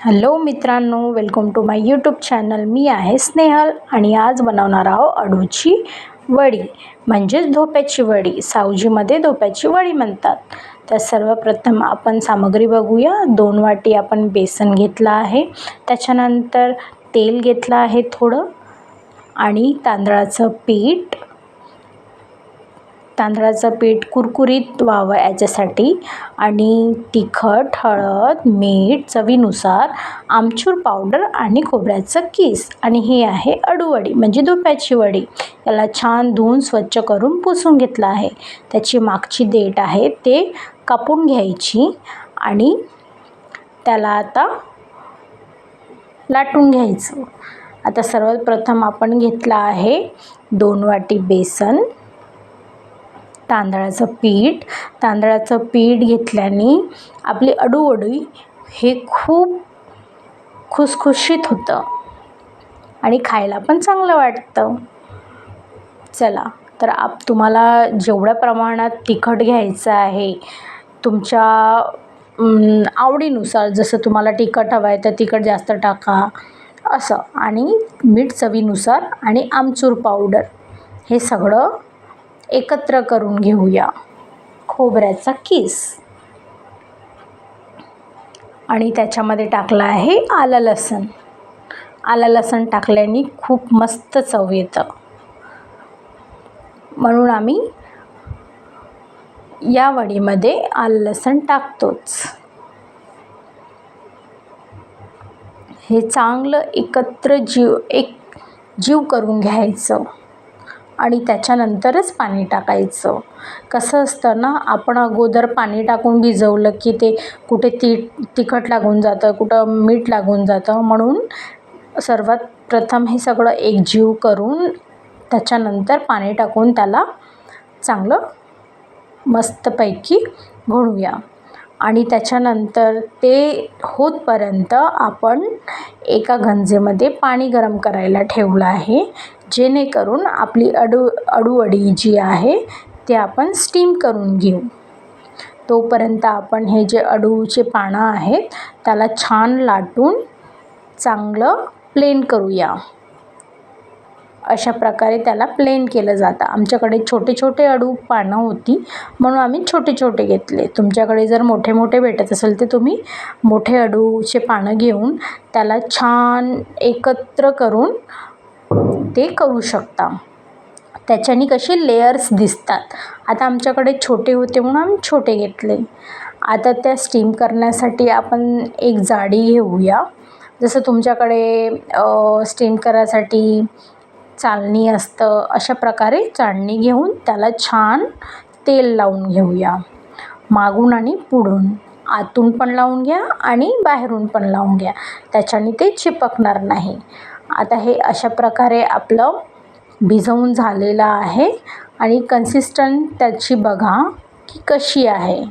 Hello मित्रांनो welcome to my YouTube channel. मी आहे स्नेहल आणि आज बनवणार आहोत अडूची वडी म्हणजेच धोप्याची वडी. सावजीमध्ये धोप्याची वडी म्हणतात. तर सर्वप्रथम आपण सामग्री बघूया. दोन वाटी आपण बेसन घेतलं आहे. त्याच्यानंतर तेल घेतलं आहे थोडं आणि तांदळाचं पीठ तांदळाचं पीठ कुरकुरीत व्हावं याच्यासाठी. आणि तिखट हळद मीठ चवीनुसार आमचूर पावडर आणि खोबऱ्याचं कीस. आणि ही आहे अडूवडी म्हणजे धोप्याची वडी. त्याला छान धुवून स्वच्छ करून पुसून घेतलं आहे. त्याची मागची देठ आहे ते कापून घ्यायची. आणि त्याला आता लाटून घ्यायचं. आता सर्वात प्रथम आपण घेतलं आहे दोन वाटी बेसन. तांदळाचं पीठ. तांदळाचं पीठ घेतल्याने आपली अडूवडी हे खूप खुसखुशीत होतं आणि खायला पण चांगलं वाटतं. चला तर आप तुम्हाला जेवढ्या प्रमाणात तिखट घ्यायचं आहे तुमच्या आवडीनुसार जसं तुम्हाला तिखट हवं आहे तर तिखट जास्त टाका असं. आणि मीठ चवीनुसार आणि आमचूर पावडर. हे सगळं एकत्र करून घेऊया. खोबऱ्याचा किस. आणि त्याच्यामध्ये टाकला आहे आलं लसण. आलं लसण टाकल्याने खूप मस्त चव येतं. म्हणून आम्ही या वडीमध्ये आलं लसण टाकतोच. हे चांगलं एकत्र जीव एक जीव करून घ्यायचं. आणि त्याच्यानंतरच पाणी टाकायचं. कसं असतं ना आपण अगोदर पाणी टाकून भिजवलं की ते कुठे ती तिखट लागून जातं कुठं मीठ लागून जातं. म्हणून सर्वात प्रथम हे सगळं एकजीव करून त्याच्यानंतर पाणी टाकून त्याला चांगलं मस्तपैकी घोळूया. आणि त्याच्यानंतर ते होतपर्यंत आपण एका गंजेमध्ये पाणी गरम करायला ठेवलं आहे. जेणेकरून आपली अडू अडूवडी जी आहे ते आपण स्टीम करून घेऊ. तोपर्यंत आपण हे जे अडूचे पानं आहेत त्याला छान लाटून चांगलं प्लेन करूया. अशा प्रकारे त्याला प्लेन केलं जातं. आमच्याकडे छोटे छोटे अडू पानं होती म्हणून आम्ही छोटे छोटे घेतले. तुमच्याकडे जर मोठे मोठे भेटत असेल तर तुम्ही मोठे अडूचे पानं घेऊन त्याला छान एकत्र करून ते करू शकता. त्याच्याने कसे लेयर्स दिसतात. आता आमच्याकडे छोटे होते म्हणून आम्ही छोटे घेतले. आता त्या स्टीम करण्यासाठी आपण एक जाडी घेऊया. जसं तुमच्याकडे स्टीम करायसाठी चाळणी असतं. अशा प्रकारे चाळणी घेऊन त्याला छान तेल लावून घेऊया. मागून आणि पुढून. आतून पण लावून घ्या आणि बाहेरून पण लावून घ्या. त्याच्याने ते चिपकणार नाही. आता हे अशा प्रकारे आपलं भिजवून झालेलं आहे आणि कन्सिस्टंट त्याची बघा की कशी आहे.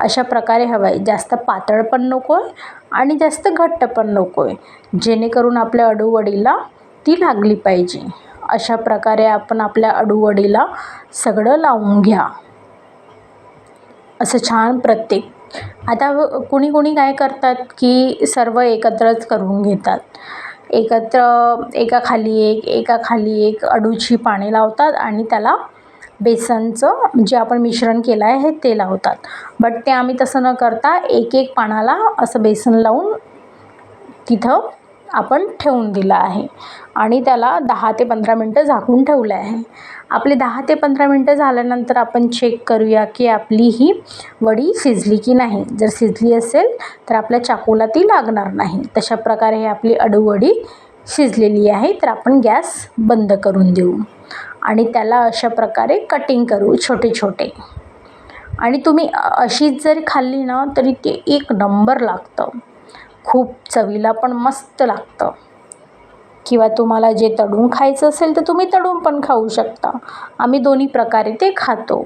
अशा प्रकारे हवं आहे जास्त पातळ पण नको आहे आणि जास्त घट्ट पण नको आहे जेणेकरून आपल्या अडूवडीला ती लागली पाहिजे. अशा प्रकारे आपण आपल्या अडूवडीला सगळं लावून घ्या. असं छान प्रत्येक. आता कुणी कुणी काय करतात की सर्व एकत्रच करून घेतात. एकत्र एकाखाली एक एकाखाली एक अडूची पाने लावतात आणि त्याला बेसनचं जे आपण मिश्रण केलं आहे ते लावतात. बट ते आम्ही तसं न करता एक एक पानाला असं बेसन लावून तिथं आपण ठेवून दिलं आहे. आणि त्याला दहा ते पंधरा मिनटं झाकून ठेवलं आहे. आपले दहा ते पंधरा मिनटं झाल्यानंतर आपण चेक करूया की आपली ही वडी शिजली की नाही. जर शिजली असेल तर आपल्या चाकूला ती लागणार नाही. तशा प्रकारे ही आपली अडूवडी शिजलेली आहे तर आपण गॅस बंद करून देऊ. आणि त्याला अशा प्रकारे कटिंग करू छोटे छोटे. आणि तुम्ही अशीच जरी खाल्ली ना तरी ते एक नंबर लागतं. खूप चवीला पण मस्त लागतं. किंवा तुम्हाला जे तळून खायचं असेल तर तुम्ही तळून पण खाऊ शकता. आम्ही दोन्ही प्रकारे ते खातो.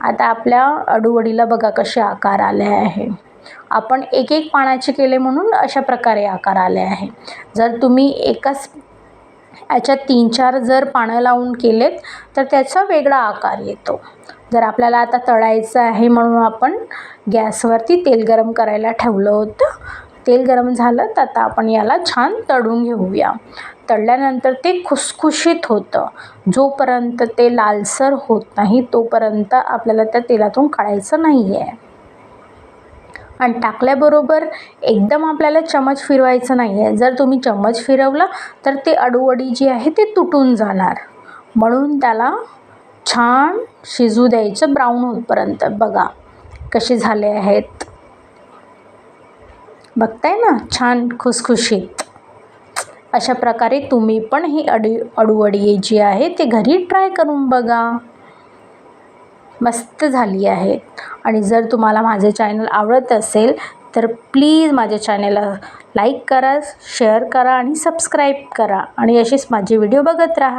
आता आपल्या अडूवडीला बघा कसे आकार आले आहे. आपण एक एक पानाचे केले म्हणून अशा प्रकारे आकार आले आहे. जर तुम्ही एकाच याच्यात तीन चार जर पानं लावून केलेत तर त्याचा वेगळा आकार येतो. जर आपल्याला आता तळायचं आहे म्हणून आपण गॅसवरती तेल गरम करायला ठेवलं होतं तेल गरम झालं तर आता आपण याला छान तळून घेऊया. तळल्यानंतर ते खुसखुशीत होतं. जोपर्यंत ते लालसर होत नाही तोपर्यंत आपल्याला त्या तेलातून काढायचं नाही आहे आणि टाकल्याबरोबर एकदम आपल्याला चमच फिरवायचं नाही आहे जर तुम्ही चमच फिरवला तर ते अडूवडी जी आहे ते तुटून जाणार. म्हणून त्याला छान शिजू द्यायचं ब्राऊन होतपर्यंत बघा कसे झाले आहेत. बघताय ना? छान खुसखुशीत. अशा प्रकारे तुम्ही पण ही अडी अडूवडी जी आहे ते घरी ट्राय करून बघा. मस्त झाली आहे. आणि जर तुम्हाला माझे चॅनल आवडत असेल तर प्लीज माझ्या चॅनलला लाईक करा शेअर करा आणि सबस्क्राईब करा. आणि असेच माझे व्हिडिओ बघत राहा.